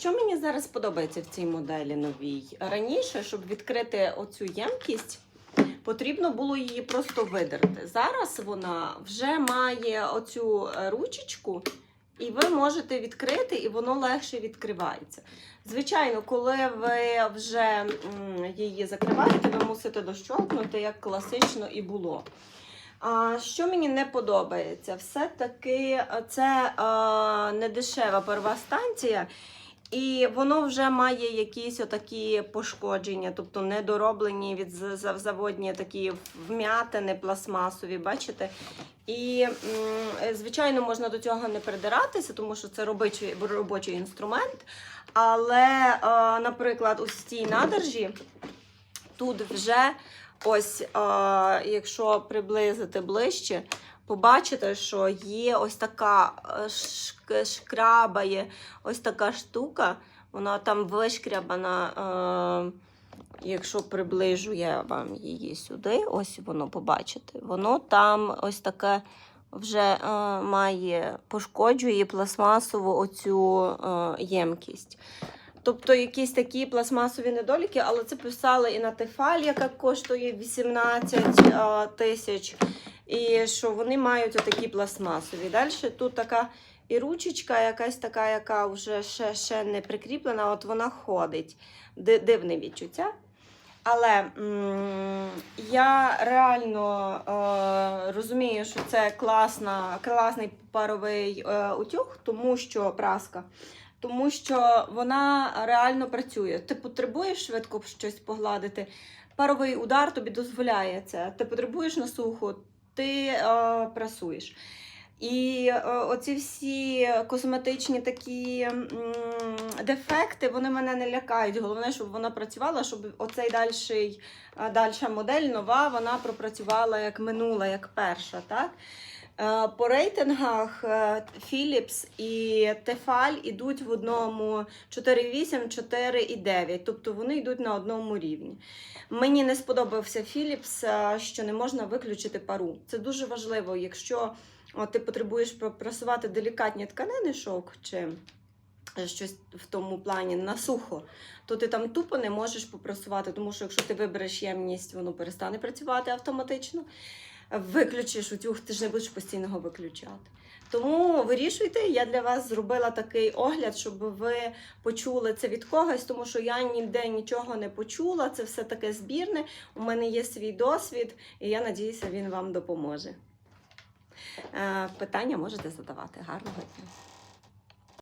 Що мені зараз подобається в цій моделі новій? Раніше, щоб відкрити оцю ємкість, потрібно було її просто видерти. Зараз вона вже має оцю е, ручечку, і ви можете відкрити, і воно легше відкривається. Звичайно, коли ви вже її закриваєте, ви мусите дощолкнути, як класично і було. А, що мені не подобається, все-таки е, це а, не дешева перва станція, і воно вже має якісь отакі пошкодження, тобто недороблені від заводні такі вм'ятини пластмасові, бачите? І, звичайно, можна до цього не придиратися, тому що це робочий, робочий інструмент. Але, е, наприклад, ось цій надержі тут вже ось, е, якщо приблизити ближче, побачите, що є ось така е, шк- шкрабає, ось така штука, вона там вишкрябана. Е, Якщо приближу я вам її сюди, ось воно побачите. Воно там ось таке вже е, має пошкоджує пластмасову оцю е, ємкість. Тобто якісь такі пластмасові недоліки, але це писали і на Тефаль, яка коштує 18 е, тисяч, і що вони мають отакі пластмасові. Далі тут така і ручечка, якась така, яка вже ще, ще не прикріплена, от вона ходить. Дивне відчуття. Але м, я реально е, розумію, що це класна, класний паровий е, утюг, тому що праска, тому що вона реально працює. Ти потребуєш швидко щось погладити. Паровий удар тобі дозволяє це. Ти потребуєш на суху, ти е, прасуєш. І е, оці всі косметичні такі м, дефекти, вони мене не лякають. Головне, щоб вона працювала, щоб оцей дальший, е, дальша модель нова, вона пропрацювала як минула, як перша. Так? Е, По рейтингах е, Philips і Tefal йдуть в одному 4,8, 4,9, тобто вони йдуть на одному рівні. Мені не сподобався Philips, що не можна виключити пару. Це дуже важливо, якщо ти потребуєш пропрасувати делікатні тканини, шовк чи щось в тому плані на сухо, то ти там тупо не можеш попрасувати, тому що якщо ти вибереш ємність, воно перестане працювати автоматично. Виключиш утюг, ти ж не будеш постійно його виключати. Тому вирішуйте, я для вас зробила такий огляд, щоб ви почули це від когось, тому що я ніде нічого не почула. Це все таке збірне. У мене є свій досвід, і я надіюся, він вам допоможе. Е, Питання можете задавати. Гарного дня!